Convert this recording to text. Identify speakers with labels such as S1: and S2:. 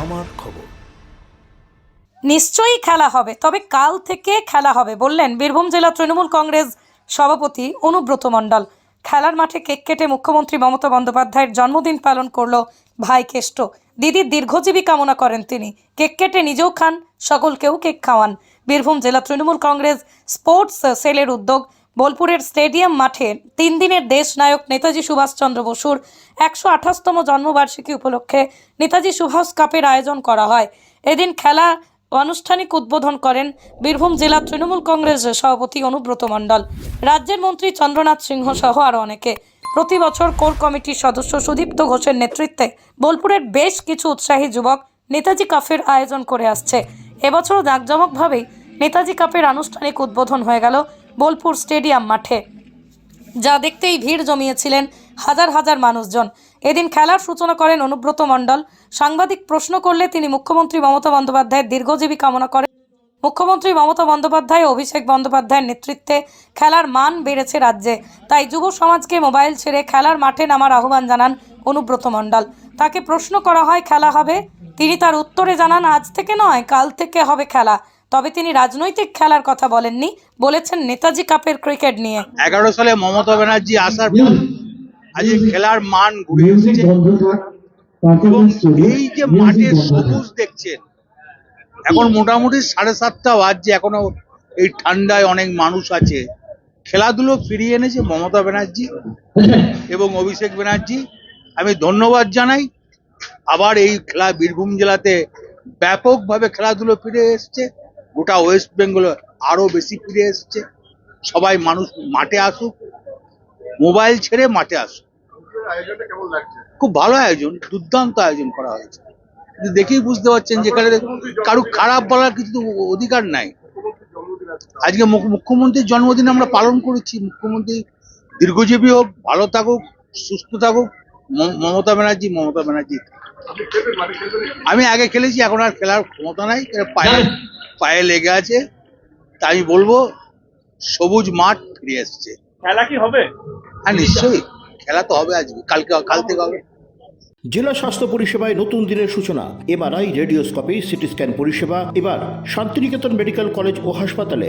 S1: আমার খবর।
S2: নিশ্চয়ই খেলা হবে, তবে কাল থেকে খেলা হবে, বললেন বীরভূম জেলা তৃণমূল কংগ্রেস সভাপতি অনুব্রত মণ্ডল। খেলার মাঠে কেক কেটে মুখ্যমন্ত্রী মমতা বন্দ্যোপাধ্যায়ের জন্মদিন পালন করল ভাই কেষ্ট। দিদির দীর্ঘজীবী কামনা করেন তিনি। কেক কেটে নিজেও খান, সকলকেও কেক খাওয়ান। বীরভূম জেলা তৃণমূল কংগ্রেস স্পোর্টস সেলের উদ্যোগ বোলপুরের স্টেডিয়াম মাঠে তিন দিনের দেশ নায়ক নেতাজি সুভাষচন্দ্র বসুর একশো আঠাশতম জন্মবার্ষিকী উপলক্ষে নেতাজি সুভাষ কাপের আয়োজন করা হয়। এদিন খেলা আনুষ্ঠানিক উদ্বোধন করেন বীরভূম জেলা তৃণমূল কংগ্রেসের সভাপতি অনুব্রত মণ্ডল। রাজ্যের মন্ত্রী চন্দ্রনাথ সিংহ সহ আরও অনেকে। প্রতি বছর কোর কমিটির সদস্য সুদীপ্ত ঘোষের নেতৃত্বে বোলপুরের বেশ কিছু উৎসাহী যুবক নেতাজি কাপের আয়োজন করে আসছে। এবছরও জাঁকজমকভাবেই নেতাজি কাপের আনুষ্ঠানিক উদ্বোধন হয়ে গেল। বোলপুর স্টেডিয়াম মাঠে। যা দেখতেই ভিড় জমিয়েছিলেন হাজার হাজার মানুষজন। এদিন খেলার সূচনা করেন অনুব্রত মণ্ডল। সাংবাদিক প্রশ্ন করলে তিনি মুখ্যমন্ত্রী মমতা বন্দ্যোপাধ্যায়ের দীর্ঘজীবী কামনা করেন। মুখ্যমন্ত্রী মমতা বন্দ্যোপাধ্যায় অভিষেক বন্দ্যোপাধ্যায়ের নেতৃত্বে খেলার মান বেড়েছে রাজ্যে। তাই যুব সমাজকে মোবাইল ছেড়ে খেলার মাঠে নামার আহ্বান জানান অনুব্রত মণ্ডল। তাকে প্রশ্ন করা হয়, খেলা হবে? তিনি তার উত্তরে জানান, আজ থেকে নয়, কাল থেকে হবে খেলা। তবে তিনি রাজনৈতিক খেলার কথা বলেননি বলেছেন নেতাজি কাপের ক্রিকেট নিয়ে।
S3: এগারো সালে মমতা ব্যানার্জি আসার পর আজ এই খেলার মান ঘুরে এসেছে। এবং এই যে মাঠের সবুজ দেখছেন এখন মোটামুটি সাড়ে সাতটা বাজছে এখনও এই ঠান্ডায় অনেক মানুষ আছে। খেলাধুলো ফিরিয়ে এনেছে মমতা ব্যানার্জি এবং অভিষেক ব্যানার্জি। আমি ধন্যবাদ জানাই। আবার এই খেলা বীরভূম জেলাতে ব্যাপকভাবে খেলাধুলো ফিরে এসছে। গোটা ওয়েস্ট বেঙ্গল আরও বেশি ফিরে এসছে। সবাই মানুষ মাঠে আসুক, মোবাইল ছেড়ে মাঠে আসুক। খুব ভালো আয়োজন, দুর্দান্ত আয়োজন করা হয়েছে। কিন্তু দেখেই বুঝতে পারছেন যেখানে কারও খারাপ বলার কিছু অধিকার নাই। আজকে মুখ- মুখ্যমন্ত্রীর জন্মদিন আমরা পালন করেছি। মুখ্যমন্ত্রী দীর্ঘজীবী হোক, ভালো থাকুক, সুস্থ থাকুক মমতা ব্যানার্জি মমতা ব্যানার্জি। আমি আগে খেলেছি, এখন আর খেলার ক্ষমতা নাই, এর পায়ে লেগে আছে তা আমি বলব সবুজ মাঠ ফিরে এসছে।
S4: খেলা কি হবে?
S3: হ্যাঁ নিশ্চয়ই। খেলা তো হবে আজকে কালকে কাল থেকে হবে।
S5: জেলা স্বাস্থ্য পরিষেবায় নতুন দিনের সূচনা এমআরআই রেডিওস্কোপি সিটি স্ক্যান পরিষেবা এবার শান্তিনিকেতন মেডিকেল কলেজ ও হাসপাতালে।